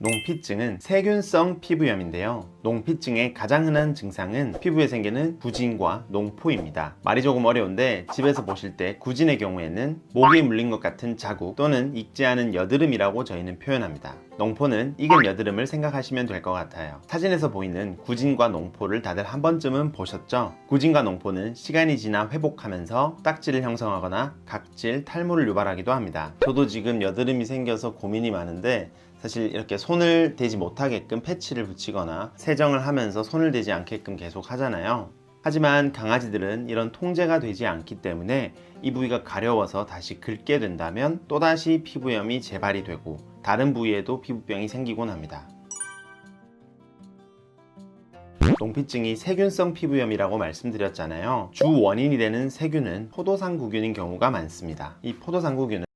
농피증은 세균성 피부염인데요. 농피증의 가장 흔한 증상은 피부에 생기는 구진과 농포입니다. 말이 조금 어려운데 집에서 보실 때 구진의 경우에는 모기에 물린 것 같은 자국 또는 익지 않은 여드름이라고 저희는 표현합니다. 농포는 익은 여드름을 생각하시면 될 것 같아요. 사진에서 보이는 구진과 농포를 다들 한 번쯤은 보셨죠? 구진과 농포는 시간이 지나 회복하면서 딱지를 형성하거나 각질, 탈모를 유발하기도 합니다. 저도 지금 여드름이 생겨서 고민이 많은데 사실 이렇게 손을 대지 못하게끔 패치를 붙이거나 세정을 하면서 손을 대지 않게끔 계속 하잖아요. 하지만 강아지들은 이런 통제가 되지 않기 때문에 이 부위가 가려워서 다시 긁게 된다면 또다시 피부염이 재발이 되고 다른 부위에도 피부병이 생기곤 합니다. 농피증이 세균성 피부염이라고 말씀드렸잖아요. 주 원인이 되는 세균은 포도상구균인 경우가 많습니다. 이 포도상구균은